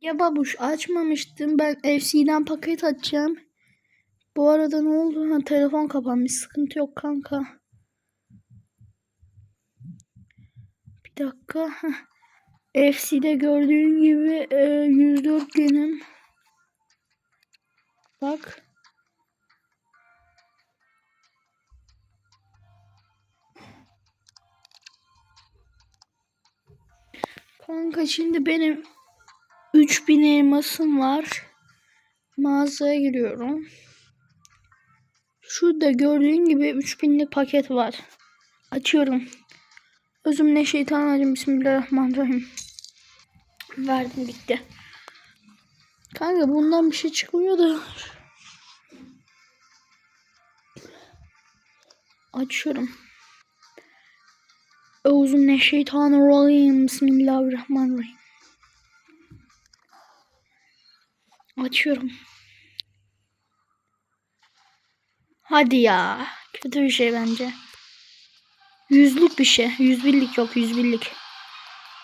Ya babuş açmamıştım. Ben FC'den paket açacağım. Bu arada ne oldu? Ha, telefon kapanmış. Sıkıntı yok kanka. Bir dakika. FC'de gördüğün gibi e, 104 benim. Bak. Kanka şimdi benim 3000 elmasım var. Mağazaya giriyorum. Şurada gördüğün gibi 3000'lik paket var. Açıyorum. Özüm ne şeytanlarım Bismillahirrahmanirrahim. Verdim bitti. Kanka bundan bir şey çıkmıyor da. Açıyorum. Özüm ne şeytanlarım Bismillahirrahmanirrahim. Açıyorum. Hadi ya. Kötü bir şey bence. Yüzlük bir şey. Yüz birlik yok. Yüz birlik.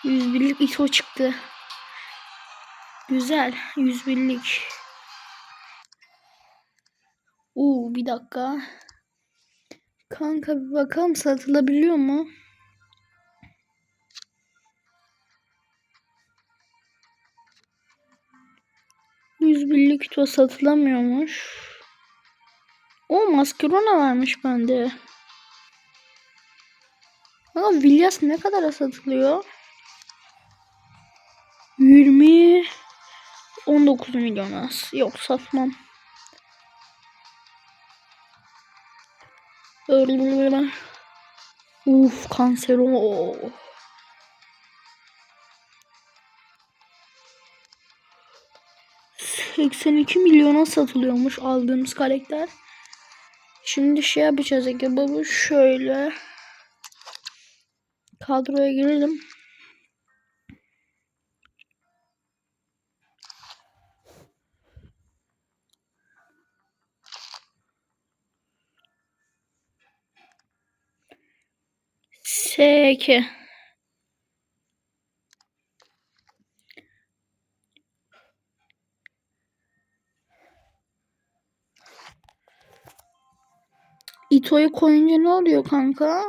Yüz birlik ISO çıktı. Güzel. Yüz birlik. Uuu bir dakika. Kanka bir bakalım satılabiliyor mu? Yüz birlik ISO satılamıyormuş. O maskarona varmış bende. Ama Villas ne kadara satılıyor? 20 19 milyon az. Yok satmam. Uf kanser o. ...82 milyona satılıyormuş aldığımız karakter. Şimdi şey yapacağız Ege baba şöyle... ...kadroya girelim. S2 İto'yu koyunca ne oluyor kanka?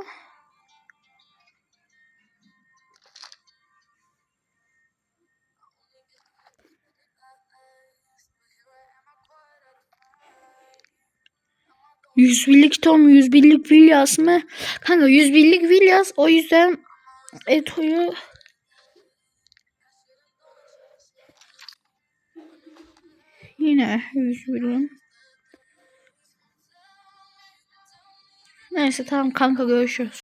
Yüz birlik Tom, yüz birlik Villas mı? Kanka yüz birlik Villas o yüzden Eto'yu yine yüz birlik. Neyse tamam kanka görüşürüz.